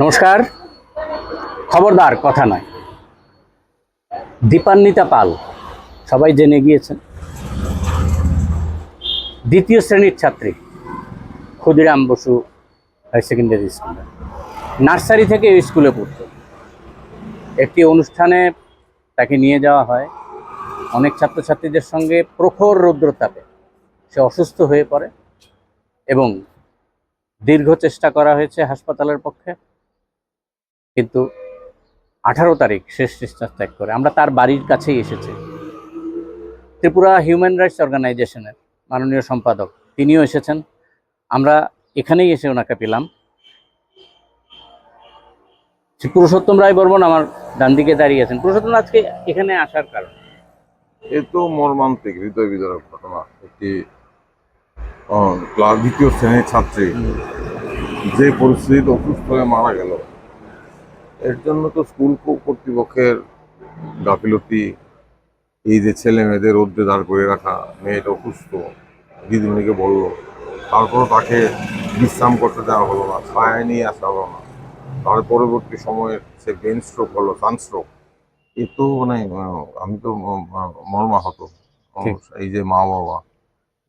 নমস্কার। খবরদার, কথা নয়। দীপান্বিতা পাল, সবাই জেনে গিয়েছেন। দ্বিতীয় শ্রেণির ছাত্রী, ক্ষুদিরাম বসু হাই সেকেন্ডারি স্কুলে নার্সারি থেকে স্কুলে পড়তো। একটি অনুষ্ঠানে তাকে নিয়ে যাওয়া হয়। অনেক ছাত্রছাত্রীদের সঙ্গে প্রখর রৌদ্রতাপে সে অসুস্থ হয়ে পড়ে এবং দীর্ঘ চেষ্টা করা হয়েছে হাসপাতালের পক্ষে। কিন্তু আঠারো তারিখ শেষ নিঃশ্বাস ত্যাগ করে। আমরা তার বাড়ির কাছেই এসেছি। ত্রিপুরা হিউম্যান রাইটস অর্গানাইজেশনের মাননীয় সম্পাদক, তিনিও এসেছেন। আমরা এখানেই এসে ওনাকে পেলাম। পুরুষোত্তম রায় বর্মন আমার ডান দিকে দাঁড়িয়ে আছেন। পুরুষোত্তম আজকে এখানে আসার কারণ? এ তো মর্মান্তিক, হৃদয় বিদারক ঘটনা। একটি দ্বিতীয় শ্রেণির ছাত্রী, যে পরিস্থিতিতে অসুস্থ হয়ে মারা গেল। এর জন্য তো স্কুল কর্তৃপক্ষের গাফিলতি এই যে ছেলে মেয়েদের রোদ্রে দাঁড় করে রাখা মেয়েটা অসুস্থ দিদিমণিকে বলল তারপরও তাকে বিশ্রাম করতে দেওয়া হলো না ছায়া নিয়ে আসা হলো না। তার পরবর্তী সময়ে সে ব্রেন স্ট্রোক হলো সানস্ট্রোক এ তো মানে আমি তো মর্মাহত। এই যে মা বাবা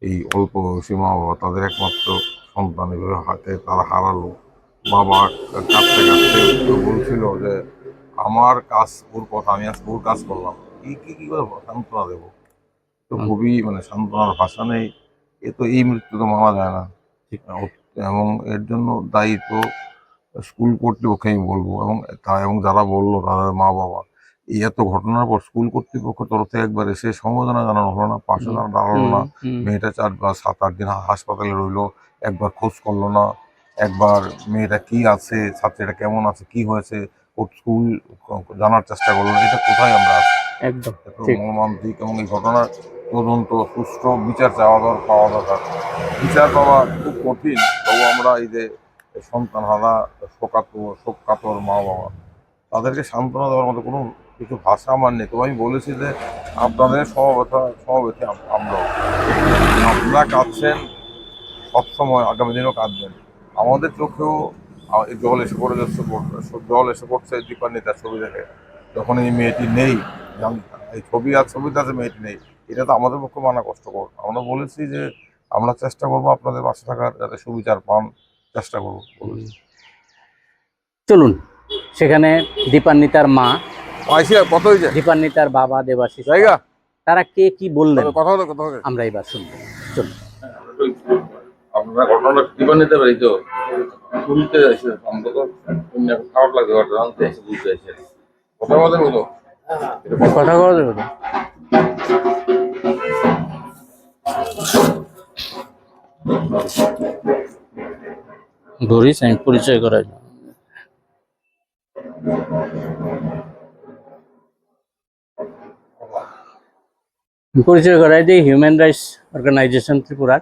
এই অল্প বয়সী মা বাবা তাদের একমাত্র সন্তান এভাবে হাতে তারা হারালো। বাবা কাঁদতে কাঁদতে কেউ বলছিল যে আমার কাজ ওর কথা আমি আজ ওর কাজ করলাম। কি কি কি করে সান্ত্বনা দেবো? তো খুবই মানে সান্ত্বনার ভাষা নেই। এ তো এই মৃত্যু তো মানা যায় না। এবং এর জন্য দায়ী তো স্কুল কর্তৃপক্ষে আমি বলব এবং তা এবং যারা বলল তাদের মা বাবা। এই এত ঘটনার পর স্কুল কর্তৃপক্ষ তরফ থেকে একবার এসে সমবেদনা জানানো হলো না পাশে দাঁড়া- দাঁড়াল না। মেয়েটা চার বা সাত আট দিন হাসপাতালে রইল একবার খোঁজ করল না। একবার মেয়েটা কি আছে ছাত্রীটা কেমন আছে কি হয়েছে ওর স্কুল জানার চেষ্টা করল না এটা কোথায় আমরা আছি? একদম মর্মান্তিক এবং এই ঘটনার তদন্ত সুষ্ঠু বিচার চাওয়া দরকার পাওয়া দরকার। বিচার পাওয়া খুব কঠিন তবু আমরা এই যে সন্তান হারা শোকাতুর শোকাতর মা বাবা তাদেরকে সান্ত্বনা দেওয়ার মতো কোনো কিছু ভাষা আমার নেই। তো আমি বলেছি যে আপনাদের সমবেতে আম- আমরাও। আপনারা কাঁদছেন সবসময় আগামী দিনেও কাঁদবেন। আমাদের চোখেও জল এসে পড়ে যাচ্ছে জল এসে পড়ছে দীপান্বিতার ছবি দেখে। যখন এই মেয়েটি নেই এই ছবি আর ছবিতে আছে মেয়েটি নেই। এটা তো আমাদের পক্ষে মানা কষ্টকর। আমরা বলেছি যে আমরা চেষ্টা করব আপনাদের পাশে থাকার যাতে সুবিচার পান চেষ্টা করব। চলুন সেখানে দীপান্বিতার মা আইসি কত হয়েছে? দীপান্বিতার বাবা দেবাশিস তারা কে কি বললেন? কথা হলো কথা আমরা এবার শুনব। চলুন। আপনার ঘটনাটা টিপা নিতে পারি তো? শুনতে অন্তত শুনে খারাপ লাগবে ঘটনা বুঝতে কথা বলো কথা বলা যাবে তো? ধরিস আমি পরিচয় করাই পরিচয় করাই দিই হিউম্যান রাইটস অর্গানাইজেশন ত্রিপুরার।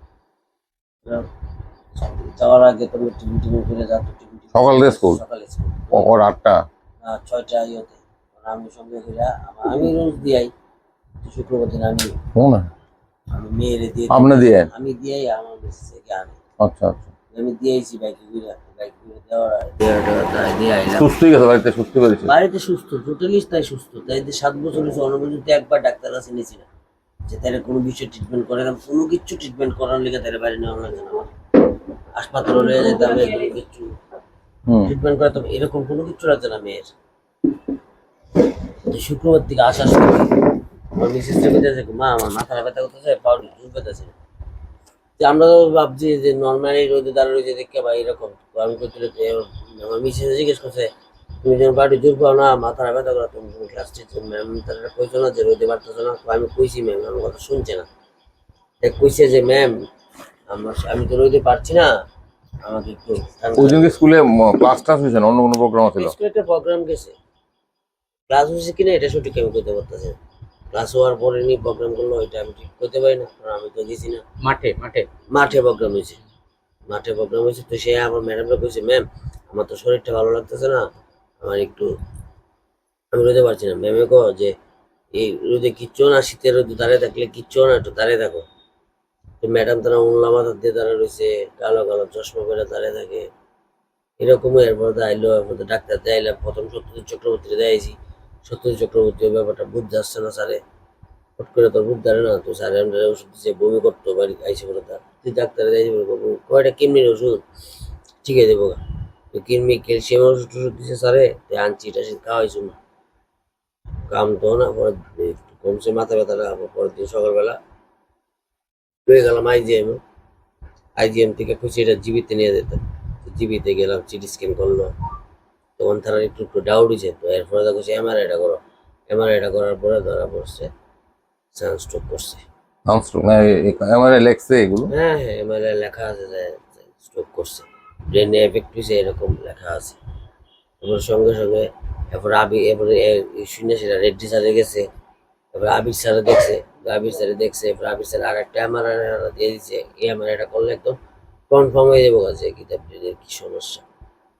যাওয়ার আগে তো টিভি করে যাতো সকাল স্কুল? সকালে স্কুল ও- ওর আটটা আহ, ছয়টা ইয়েতে। আমি সঙ্গে করে আমি রোজ দিয়াই। শুক্রবার দিন আমি মনে আমি মেয়েরে দিয়ে আপনি দিয়ে আমি দিয়াই আমার মেসেজকে আনি। আচ্ছা আচ্ছা। আমি দিয়েছি বাইকে ঘুরে। বাইকে ঘুরে দেওয়ার দেওয়া দেওয়া দিয়ে আইলাম। সুস্থই গেছে বাড়িতে সুস্থ পেরেছে বাড়িতে সুস্থ টোটালি তাই সুস্থ। তাই সাত বছর হয়েছে অনুপযুক্ত একবার ডাক্তার কাছে নিয়েছি না। যে তারা কোনো বিষয়ে ট্রিটমেন্ট করে না কোনো কিছু ট্রিটমেন্ট করার লেগে তারা বাইরে নেওয়া লাগে না আমার হাসপাতালে যেতে হবে কোনো কিছু ট্রিটমেন্ট করা তো এরকম কোনো কিছু লাগছে না মেয়ের। শুক্রবার থেকে আসার সময় আমার মিসেসটা কোথায় মা আমার মাথা ব্যথা করতেছে পাউডি চুল পেতেছে যে আমরা তো ভাবছি যে নর্মালি রোদে দাঁড়িয়ে রয়েছে দেখে বা এরকম। আমি করতে আমার মিসেস জিজ্ঞেস করছে তুমি যেন বাড়ি জোর পাও না মাথার ব্যথা করা তুমি তুমি ক্লাস টিচার ম্যাম তারা কইছো না যে রোদে পারতেছো না? আমি কইছি ম্যাম আমার কথা শুনছে না। দেখ কইছে যে ম্যাম আমার আমি তো রোদে পারছি না। আমাকে একটু ওই দিনকে স্কুলে ক্লাস টাস হয়েছে অন্য কোনো প্রোগ্রাম ছিল? স্কুলে একটা প্রোগ্রাম গেছে। ক্লাস হয়েছে কিনা এটা সঠিক আমি করতে পারতেছি না। ক্লাস হওয়ার পরে নিয়ে প্রোগ্রাম করল ওইটা আমি ঠিক করতে পারি না কারণ আমি তো গেছি না। মাঠে মাঠে। মাঠে প্রোগ্রাম হয়েছে। মাঠে প্রোগ্রাম হয়েছে তো সে আমার ম্যাডামরা কইছে ম্যাম আমার তো শরীরটা ভালো লাগতেছে না। আমার একটু আমি রোদে পারছি না। ম্যামে কো যে, এই রোদে কিচ্ছু না, শীতের রোদে দাঁড়িয়ে থাকলে কিচ্ছু না, একটু দাঁড়িয়ে থাকো। তো ম্যাডাম তারা উল্লা মাথার দিয়ে দাঁড়া রয়েছে, কালো কালো চশমা পরে দাঁড়িয়ে থাকে। এরকম এরপর আইলো এরপর ডাক্তার দেয়াইলাম। প্রথম সত্যজিৎ চক্রবর্তীরে দেয়াইছি। সত্যজিৎ চক্রবর্তী ব্যাপারটা বুঝতে আসছে না স্যারে। হট করে তোর বুঝতে পারে না। তো স্যার আমরা ওষুধ দিচ্ছে বমি করতো, বাড়ি আইসে বলে তার। তুই ডাক্তারে বলে কয়টা কেমনি ওষুধ? ঠিক আছে দেবো কিডনি ক্যালসিয়াম ওষুধ টষুধ দিছে স্যারে আনছি এটা সে খাওয়াইছো না কাম তো না পরে কমছে মাথা ব্যথাটা আবার পরের দিন সকালবেলা হয়ে গেলাম আইজিএম আইজিএম থেকে খুশি এটা জিবিতে নিয়ে যেত জিবিতে গেলাম সিটি স্ক্যান করল তখন তারা একটু একটু ডাউট হয়েছে তো এরপরে দেখো সে এমআরআইটা করো এমআরআইটা করার পরে ধরা পড়ছে সানস্ট্রোক করছে সানস্ট্রোক না আমার লেখছে এগুলো হ্যাঁ হ্যাঁ এমআরআই লেখা আছে স্ট্রোক করছে ব্রেনে এফেক্ট হয়েছে এরকম লেখা আছে। এরপর সঙ্গে সঙ্গে এরপর আবি, এরপরে শুনে সেটা রেড্ডি স্যারে গেছে। এবার আবির স্যারে দেখছে আবির স্যারে দেখছে, এরপর আবির স্যার আর একটা এমআরআই দিয়ে দিচ্ছে এই এমআরআইটা করলে একদম কনফার্ম হয়ে যাব কাছে কিতা ব্রেনের কি সমস্যা।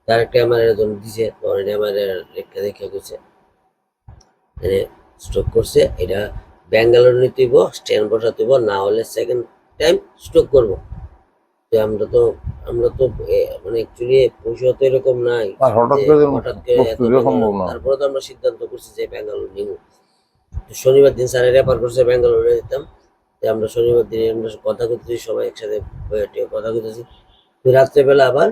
তার একটা এমআরআই যখন দিছে তখন এটা এমআরআই লেখা দেখে গেছে স্ট্রোক করছে, এটা ব্যাঙ্গালোর নিতে হইব স্ট্যান্ড বসাতে হইব, না হলে সেকেন্ড টাইম স্ট্রোক করব। তো আমরা তো আমরা তো মানে অ্যাকচুয়ালি পয়সা তো এরকম নাই আর হঠাৎ করে হঠাৎ করে তারপরে তো আমরা সিদ্ধান্ত করছি যে ব্যাঙ্গালোর নিব। তো শনিবার দিন স্যারের রেফার করছে ব্যাঙ্গালোরে যেতাম তো আমরা শনিবার দিনে আমরা কথা করতেছি সবাই একসাথে কথা করতেছি রাত্রেবেলা আবার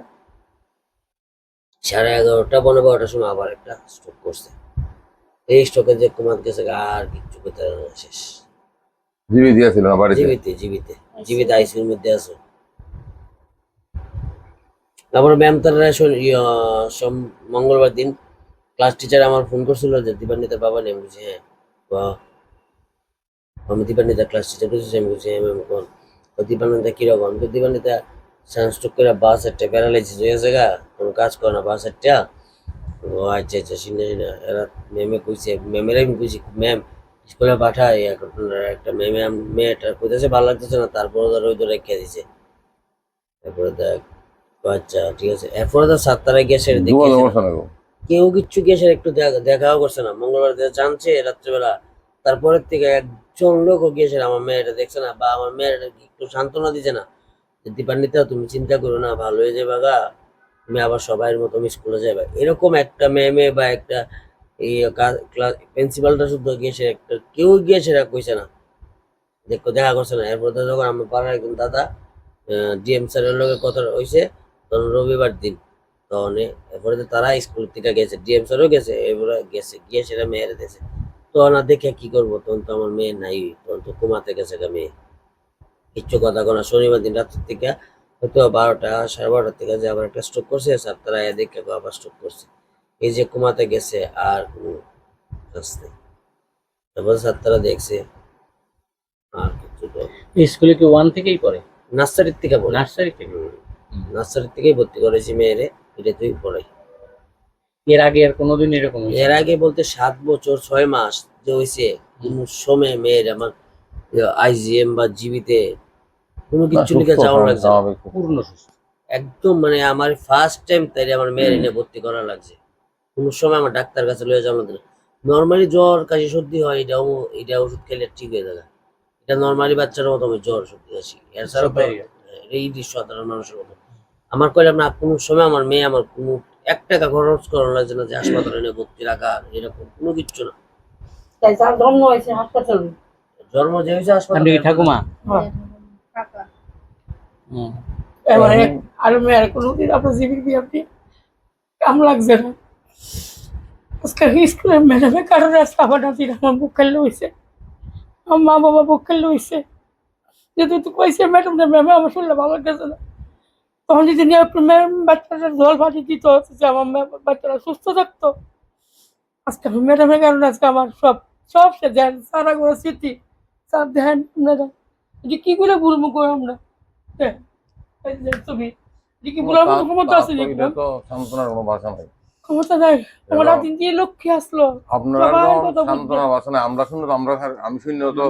সাড়ে এগারোটা পনেরো বারোটার সময় আবার একটা স্ট্রোক করছে। এই স্ট্রোকে যে কুমার গেছে আর কিচ্ছু করতে না শেষ। জীবিতে জীবিতে জীবিত। আইসিউর মধ্যে আছে। তারপর ম্যাম তারা মঙ্গলবার দিন ক্লাস টিচার আমার ফোন করছিল যে, দীপান্বিতার বাবা নেই। আমি বলছি হ্যাঁ। আমি দীপান্বিতা ক্লাস টিচার করছি আমি বলছি হ্যাঁ ম্যাম কোন? দীপান্বিতা কীরকম আমি দীপান্বিতা সানস্ট্রোক করে বাস একটা প্যারালাইসিস হয়ে গেছে গা। কোনো কাজ করে না বাস একটা ও আচ্ছা আচ্ছা শুনে শুনে এরা ম্যামে কইছে ম্যামের আমি কইছি ম্যাম স্কুলে এখন একটা ম্যামে মেয়েটা কইতেছে, ভালো লাগতেছে না। তারপরে ধর ওই তো রেখে দিছে। তারপরে দেখ আচ্ছা ঠিক আছে। এরপরে তো সাতটায় গিয়ে সেটা দুয়া দেখেছে সমস্যা নেই কেউ কিচ্ছু গিয়ে সে একটু দেখা- দেখাও করছে না। মঙ্গলবার জানছে রাত্রেবেলা। তারপরের থেকে একজন লোকও গিয়েছে আমার মেয়েটা দেখছে না বা আমার মেয়েটা একটু সান্ত্বনা দিছে না। দীপান্বিতা তুমি চিন্তা করো না ভালো হয়ে যাবে গা। তুমি আবার সবাইয়ের মতো স্কুলে যাবে। এরকম একটা মেয়ে মেয়ে বা একটা এই ক্লাস প্রিন্সিপালটা শুধু গিয়েছে একটা কেউ গিয়েছে কইছে না। দেখো দেখা করছে না। এরপর তো যখন আমার পাড়ার একজন দাদা ডিএম স্যারের লোকের কথা হয়েছে তখন রবিবার দিন। তখন এরপরে তো তারা স্কুল থেকে গেছে ডিএম স্যারও গেছে এরপরে গেছে গিয়ে সেটা মেয়ের দিয়েছে। তখন আর দেখে কি করব? তখন তো আমার মেয়ে নাই তখন তো ঘুমাতে গেছে গা মেয়ে। কিচ্ছু কথা কোনো শনিবার দিন রাত্রের থেকে হয়তো বারোটা সাড়ে বারোটার থেকে যে আবার একটা স্ট্রোক করছে স্যার তারা এ দেখে আবার স্ট্রোক করছে। এই যে ঘুমাতে গেছে আর কোনো কাজ নেই। তারপর স্যার তারা দেখছে আর কিছু তো স্কুলে কি ওয়ান থেকেই পড়ে? নার্সারির থেকে বলে নার্সারি থেকে? নার্সারির থেকেই ভর্তি করেছি মেয়েরে এটা তুই পড়াই। এর আগে আর কোনোদিন এরকম হয়েছে? এর আগে বলতে সাত বছর ছয় মাস যে হয়েছে কোনো সময় মেয়ের আমার আইজিএম বা জিবিতে কোনো কিছু লিখে যাওয়া লাগছে না। স্বাভাবিক। পূর্ণ সুস্থ। একদম মানে আমার ফার্স্ট টাইম তাই আমার মেয়ের এনে ভর্তি করা লাগছে। কোনো সময় আমার ডাক্তার কাছে লয়ে যাওয়া লাগছে নর্মালি জ্বর কাশি সর্দি হয় এটাও এটা ওষুধ খেলে ঠিক হয়ে যাবে এটা নর্মালি বাচ্চার মতো আমি জ্বর সর্দি কাশি। এছাড়া তো সবাই- এই সাধারণ মানুষের মতো। আমার কইলাম না কোনো সময় আমার মেয়ে আমার কোনো এক টাকা খরচ করানো লাগছে না যে হাসপাতালে এনে ভর্তি রাখা এরকম কোনো কিচ্ছু না। তাই তার জন্ম হয়েছে হাসপাতালে। জন্ম যে হয়েছে হাসপাতালে। ঠাকুমা? হ্যাঁ। এবারে আর মেয়ের কোনোদিন আপনার জীবিত দিয়ে আপনি কাম লাগছে না। আজকে স্কুলের ম্যাডামের কারণে আজকে আমার নাতির আমার বুক খেলে হয়েছে আমার মা বাবা বুক খেলে হয়েছে যেহেতু তো কইছে ম্যাডাম ম্যাম আমার শুনলে ভালো লাগতেছে না। তখন যদি নিয়ে ম্যাম বাচ্চাটা জল পাঠিয়ে দিত যে আমার বাচ্চারা সুস্থ থাকতো। আজকে আমি ম্যাডামের কারণে আজকে আমার সব সব সে ধ্যান সারা করে স্মৃতি সব দেন আপনারা যে কী করে ভুলবো করে আমরা? হ্যাঁ তুমি যে কি বলার মতো ক্ষমতা আছে সম্পূর্ণ কোনো ভাষা নাই। ক্ষমতা দিন দিয়ে লক্ষ্যে আসলো। আপনারা আমরা শুনলে তো আমরা আমি শুনলে তো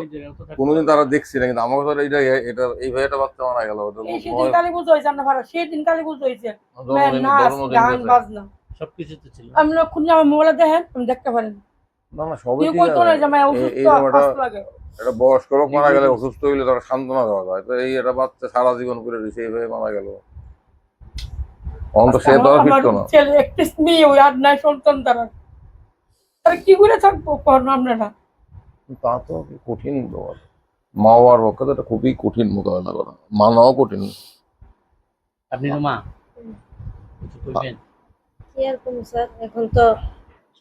কোনোদিন তারা দেখছি না কিন্তু আমাকে তো এটা এটা এইভাবে একটা বাচ্চা মারা গেল সেদিন কালী পুজো হয়েছে আমরা ভাড়া সেদিন কালী পুজো হয়েছে জন্মদিন নাচ জন্মদিন গান বাজনা। সবকিছু তো ছিল। আমি লক্ষণ আমার মোবাইলে দেখেন আমি দেখতে পারেন না। না সবই ঠিক আছে। বয়স্ক লোক মারা গেলে অসুস্থ হইলে তারা সান্ত্বনা দেওয়া যায়। তো এই একটা বাচ্চা সারা জীবন করে রয়েছে এইভাবে মারা গেল। অন্ত সে ছেলে একটি মেয়ে ওই আর নাই সন্তান তারা তারা কি করে থাকব করেন আপনারা? তা তো কঠিন ব্যাপার মা বাবার পক্ষে তো এটা খুবই কঠিন মোকাবেলা করা। মানাও কঠিন। আপনি তো মা। কি আর করব স্যার? এখন তো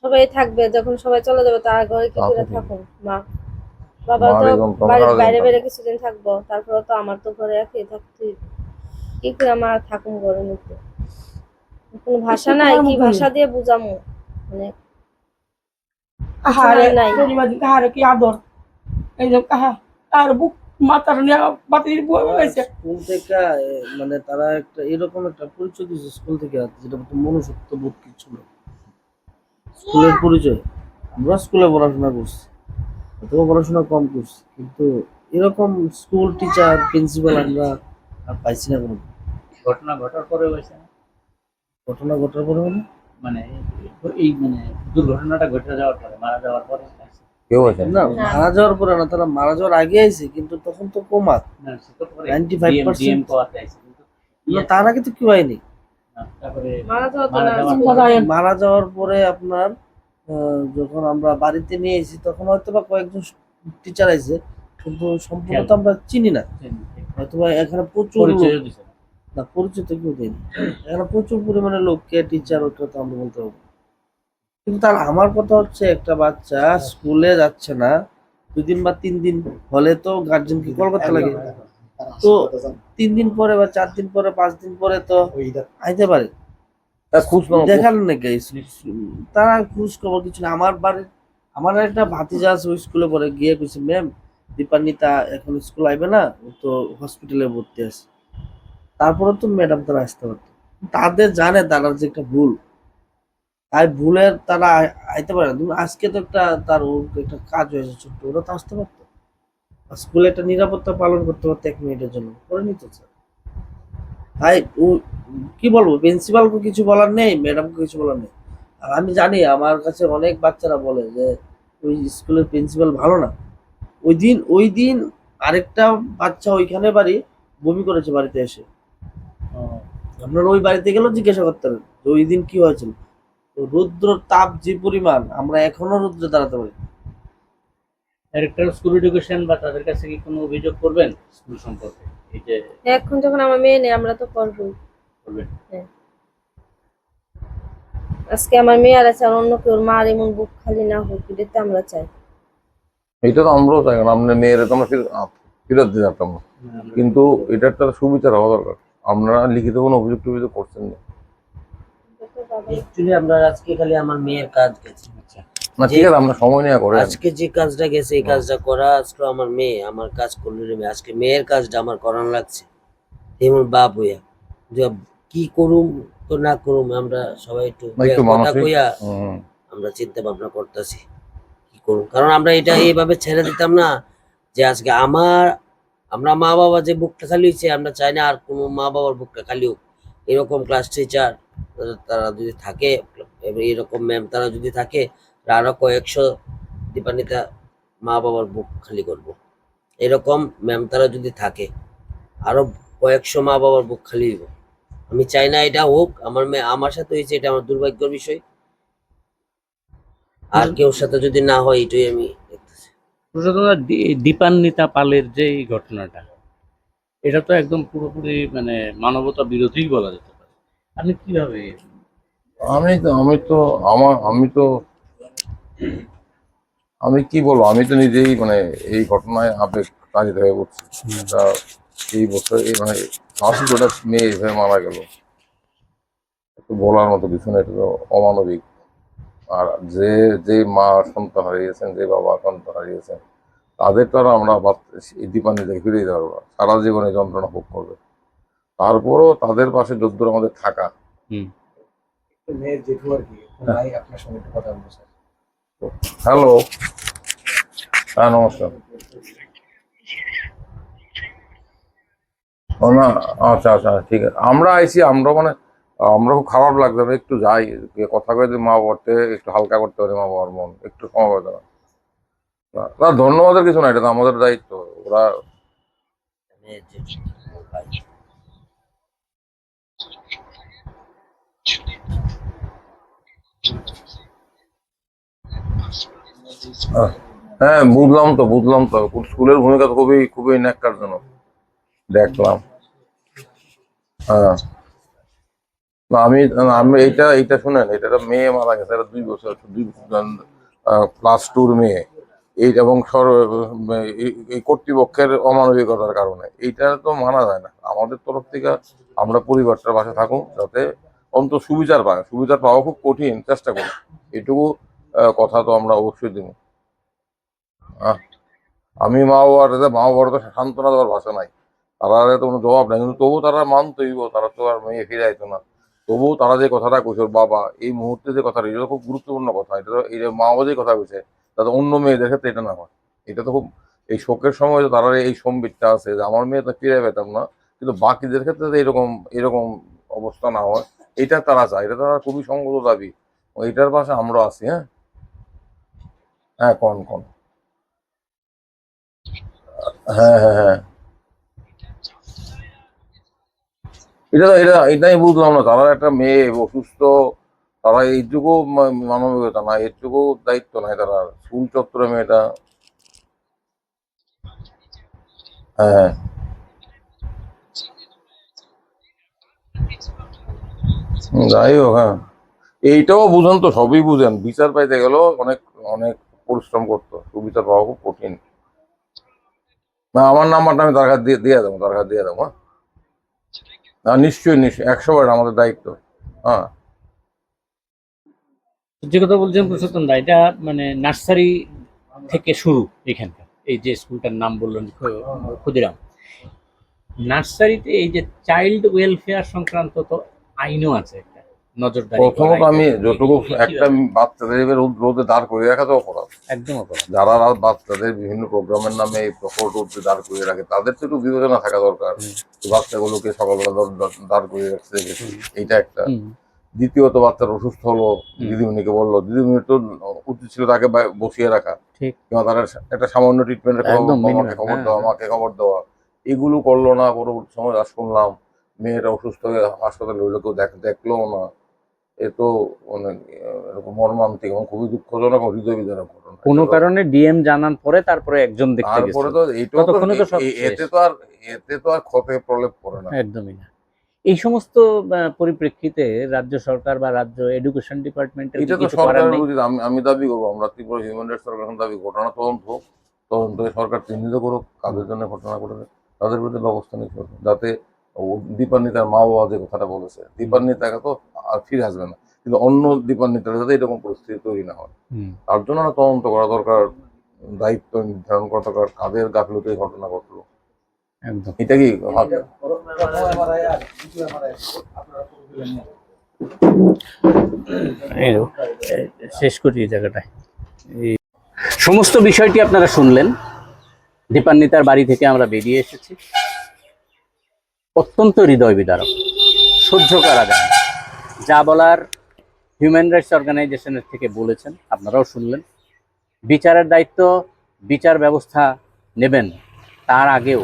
সবাই থাকবে। যখন সবাই চলে যাবে তার ঘরে কি করে। থাকুন মা। বাবা তো বাড়ির বাইরে। বাইরে কিছুদিন থাকব। তারপরে তো আমার তো ঘরে একই থাকতে কি করে আমার থাকুন ঘরে মধ্যে? কোনো ভাষা নাই কি ভাষা দিয়ে বুঝামু? মানে কাহারে নাই। পরিবাদি কাহারে কি আদর? এই যে আর বুক মাথার নিয়ে বাতি বয়ে গেছে স্কুল থেকে মানে তারা একটা এরকম একটা পরিচয় দিয়েছে স্কুল থেকে যেটা তো মনুষ্যত্ব বোধ কিছু না। স্কুলের পরিচয়। আমরা স্কুলে পড়াশোনা করছি অথবা পড়াশোনা কম করছি কিন্তু এরকম স্কুল টিচার প্রিন্সিপাল আমরা আর পাইছি না কোনো ঘটনা ঘটার পরে হয়েছে না? ঘটনা ঘটার পরে মানে মানে এই মানে দুর্ঘটনাটা ঘটে যাওয়ার পরে মারা যাওয়ার পরে কেউ আছে না। মারা যাওয়ার পরে না তারা মারা যাওয়ার আগে আইছে কিন্তু তখন তো কমা না সে তো পরে 95% ডিএম পাওয়াতে আইছে কিন্তু না, তার আগে তো কেউ হয়নি তারপরে মারা যাওয়া তো মারা না যাওয়ার মারা যায়। মারা যাওয়ার পরে আপনার আহ, যখন আমরা বাড়িতে নিয়ে এসেছি তখন হয়তো বা কয়েকজন টিচার আছে কিন্তু সম্পূর্ণ তো আমরা চিনি না। হয়তো বা এখানে প্রচুর পরিচয় না। পরিচিত কেউ দেয়নি এখানে প্রচুর পরিমাণে লোককে টিচার ওটা তো আমরা বলতে পারব। কিন্তু তার আমার কথা হচ্ছে একটা বাচ্চা স্কুলে যাচ্ছে না দুদিন বা তিন দিন হলে তো গার্জেনকে কল করতে লাগে। তো তিন দিন পরে বা চার দিন পরে পাঁচ দিন পরে তো আইতে পারে। তা দেখার নাকি তারা খোঁজ খবর কিছু না আমার বাড়ির আমার একটা ভাতিজা আছে ওই স্কুলে পড়ে। গিয়ে কইছে ম্যাম দীপান্বিতা এখন স্কুল আইবে না ও তো হসপিটালে ভর্তি আছে। তারপরে তো ম্যাডাম তারা আসতে পারতো। তাদের জানে তারা যে একটা ভুল। তাই ভুলের তারা আই- আইতে পারে না। আজকে তো একটা তার একটা কাজ হয়েছে ছোট্ট, ওরা তো আসতে পারতো। স্কুলে একটা নিরাপত্তা পালন করতে পারতো এক মিনিটের জন্য। করে নিত স্যার তাই ও, কি বলব প্রিন্সিপালকে কিছু বলার নেই ম্যাডামকে কিছু বলার নেই। আর আমি জানি, আমার কাছে অনেক বাচ্চারা বলে যে, ওই স্কুলের প্রিন্সিপাল ভালো না। ওই দিন ওই দিন আরেকটা বাচ্চা ওইখানে বাড়ি, বমি করেছে বাড়িতে এসে। আপনার ওই বাড়িতে গেলেও জিজ্ঞাসা করতে পারেন যে ওই দিন কি হয়েছিল? তো রুদ্র তাপ যে পরিমাণ আমরা এখনও রুদ্রে দাঁড়াতে পারি ডাইরেক্টর স্কুল এডুকেশন বা তাদের কাছে কি কোনো অভিযোগ করবেন স্কুল সম্পর্কে? এই যে এখন যখন আমার মেয়ে নেই আমরা তো করবেন আজকে আমার মেয়ে আর আছে আর অন্য কেউ মার এমন বুক খালি না হোক এটাতে আমরা চাই। এটা তো আমরাও চাই না আপনার মেয়ের তো আমরা ফির- দিতে পারতাম কিন্তু এটা একটা সুবিচার হওয়া দরকার। আপনারা লিখিত কোনো অভিযোগ টভিযোগ করছেন না। অ্যাকচুয়ালি আমরা আজকে খালি আমার মেয়ের কাজ গেছে। আচ্ছা। না ঠিক আছে আমরা সময় নেওয়া করে আজকে যে কাজটা গেছে এই কাজটা করা আজকে আমার মেয়ে আমার কাজ করল রে আজকে মেয়ের কাজটা আমার করানো লাগছে। বাপ হইয়া। যে কি করুম তো না করুম আমরা সবাই একটু কথা কইয়া আমরা চিন্তা ভাবনা করতেছি কি করুম। কারণ আমরা এটা এইভাবে ছেড়ে দিতাম না যে আজকে আমার আমরা মা বাবা যে বুকটা খালি হয়েছে আমরা চাই না আর কোনো মা বাবার বুকটা খালি হোক। এরকম ক্লাস টিচার তারা যদি থাকে এরকম ম্যাম তারা যদি থাকে তাহলে আরও কয়েকশো দীপান্বিতা মা বাবার বুক খালি করব। এরকম ম্যাম তারা যদি থাকে আরও কয়েকশো মা বাবার বুক খালি হইব। আমি চাই না এটা হোক আমার মেয়ে আমার সাথে হয়েছে এটা আমার দুর্ভাগ্যের বিষয়। আর কেউ সাথে যদি না হয় এটাই আমি দেখতেছি দীপান্বিতা পালের যে এই ঘটনাটা, এটা তো একদম পুরোপুরি মানে মানবতা বিরোধী বলা যেতে পারে। আপনি কীভাবে আমি তো আমি তো আমার, আমি তো, আমি কি বলব? আমি তো নিজেই মানে এই ঘটনায় আবেগ তাড়িত হয়ে এটা এই বছর এই মানে মেয়ে এইভাবে মারা গেল। বলার মতো কিছু না এটা তো অমানবিক। আর যে যে মা সন্তান হারিয়েছেন যে বাবা সন্তান হারিয়েছেন তাদের তো আর আমরা বাত- এই দীপান্বিতাকে ফিরিয়ে দিতে সারা জীবনে যন্ত্রণা ভোগ করবে। তারপরও তাদের পাশে যদ্দূর আমাদের থাকা। স্যার। হ্যালো। হ্যাঁ নমস্কার। ও না আচ্ছা আচ্ছা ঠিক আছে। আমরা আইছি আমরা মানে আমরা খুব খারাপ লাগছে আমরা একটু যাই কথা কয়ে মা বাবাতে একটু হালকা করতে পারি, মা বাবার মন, একটু সময় দেওয়া না ধন্যবাদের কিছু না, এটা তো আমাদের দায়িত্ব, ওরা হ্যাঁ বুঝলাম তো বুঝলাম তো, স্কুলের ভূমিকা তো খুবই খুবই ন্যাক্কারজনক, দেখলাম। হ্যাঁ। আমি আমি এইটা এইটা শুনেন এটা মেয়ে মারা গেছে এটা দুই বছর, দুই ক্লাস টুর মেয়ে। এই এবং এই- কর্তৃপক্ষের অমানবিকতার কারণে। এইটা তো মানা যায় না। আমাদের তরফ থেকে আমরা পরিবারটার পাশে থাকুন, যাতে অন্ত সুবিচার পায়। সুবিচার পাওয়া খুব কঠিন, চেষ্টা করি এটুকু কথা তো আমরা অবশ্যই দিব। আমি মা বাবার মা বাবার তো সান্ত্বনা দেওয়ার ভাষা নাই। তারা তো কোনো জবাব নাই কিন্তু তবু তারা মানতই তারা তো আর মেয়ে ফিরে আইতো না। তবুও তারা যে কথাটা কইছে বাবা, এই মুহূর্তে যে কথাটা, এটা খুব গুরুত্বপূর্ণ কথা, এটা তো যে মা বাবা যে কথা কইছে যাতে অন্য মেয়েদের ক্ষেত্রে এটা না হয়। এটা তো খুব, এই শোকের সময় তো তারা এই সম্বিতটা আছে যে আমার মেয়ে তো ফিরে পেতাম না, কিন্তু বাকিদের ক্ষেত্রে তো এরকম এরকম অবস্থা না হয়। এটা তারা চায়, এটা তারা খুবই সঙ্গত দাবি। এটার পাশে আমরা আছি হ্যাঁ? হ্যাঁ কন কন? হ্যাঁ হ্যাঁ হ্যাঁ। এটা এটা এটাই বুঝলাম না। তারা একটা মেয়ে, অসুস্থ, তারা এইটুকু মানবিকতা না, এইটুকু দায়িত্ব নাই তারা। স্কুল চত্বরে মেয়েটা। হ্যাঁ। যাই হোক হ্যাঁ। এইটাও বুঝেন তো, সবই বুঝেন। বিচার পাইতে গেলেও অনেক অনেক পরিশ্রম করতো। সুবিচার পাওয়া খুব কঠিন। না, আমার নাম্বারটা আমি তার কাছে দিয়ে দিয়ে দেবো, তার কাছে দিয়ে দেবো হ্যাঁ। না, নিশ্চয়ই নিশ্চয়ই একশো বার আমাদের দায়িত্ব। হ্যাঁ। যে কথা বলছেন পুরুষোত্তম দা, এটা মানে নার্সারি থেকে শুরু এখানকার, এই যে স্কুলটার নাম বললেন ক্ষুদিরাম। নার্সারিতে এই যে চাইল্ড ওয়েলফেয়ার সংক্রান্ত তো আইনও আছে নজরদারি প্রথমত আমি যতটুকু একটা বাচ্চাদের রোদ- দাঁড় করে রাখা তো অপরাধ। একদম অপরাধ। যারা বাচ্চাদের বিভিন্ন প্রোগ্রামের নামে এই রোদে দাঁড় করে রাখে তাদের তো একটু বিবেচনা থাকা দরকার বাচ্চাগুলোকে সকালবেলা দাঁড় করে রাখছে। এইটা একটা। দ্বিতীয়ত বাচ্চার অসুস্থ হলো দিদিমণিকে বলল দিদিমণি তো উচিত ছিল তাকে বসিয়ে রাখা। কিংবা তার একটা সামান্য ট্রিটমেন্টের খবর হ্যাঁ, দেওয়া হ্যাঁ। আমাকে খবর দেওয়া। এগুলো করল না পরবর্তী সময় যা শুনলাম মেয়েটা অসুস্থ হয়ে হাসপাতালে হইল কেউ দেখ দেখল না। এ তো মানে এরকম মর্মান্তিক এবং খুবই দুঃখজনক হৃদয় বিদারক ঘটনা। কোনো কারণে ডিএম জানান পরে তারপরে একজন দেখতে তারপরে তো এইটাও তো এতে তো আর এতে তো আর ক্ষতে প্রলেপ করে না। একদমই না। এই সমস্ত পরিপ্রেক্ষিতে রাজ্য সরকার বা রাজ্য এডুকেশন ডিপার্টমেন্টের এটা তো কিছু করার সরকারের উচিত। আমি আমি দাবি করব আমরা ত্রিপুরা হিউম্যান রাইটস অর্গানাইজেশন দাবি ঘটনা তদন্ত হোক তদন্ত সরকার চিহ্নিত করুক কাদের জন্য ঘটনা ঘটেছে তাদের বিরুদ্ধে ব্যবস্থা নিতে হবে যাতে দীপান্বিতার মা বাবা যে কথাটা বলেছে দীপান্বিতাকে তো আর ফিরে আসবে না। কিন্তু অন্য দীপান্বিতার যাতে এরকম পরিস্থিতি তৈরি না হয়। তার জন্য না তদন্ত করা দরকার দায়িত্ব নির্ধারণ করা দরকার কাদের গাফিলতি ঘটনা ঘটলো। এটা কি শেষ করি এই জায়গাটায়। এই সমস্ত বিষয়টি আপনারা শুনলেন। দীপান্বিতার বাড়ি থেকে আমরা বেরিয়ে এসেছি। অত্যন্ত হৃদয় বিদারক। সহ্য করা যায়। যা বলার হিউম্যান রাইটস অর্গানাইজেশনের থেকে বলেছেন, আপনারাও শুনলেন। বিচারের দায়িত্ব, বিচার ব্যবস্থা নেবেন। তার আগেও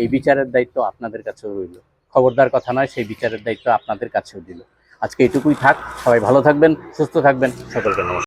এই বিচারের দায়িত্ব আপনাদের কাছেও রইল। খবরদার কথা নয়, সেই বিচারের দায়িত্ব আপনাদের কাছেও দিল। আজকে এটুকুই থাক। সবাই ভালো থাকবেন, সুস্থ থাকবেন। সকলকে নমস্কার।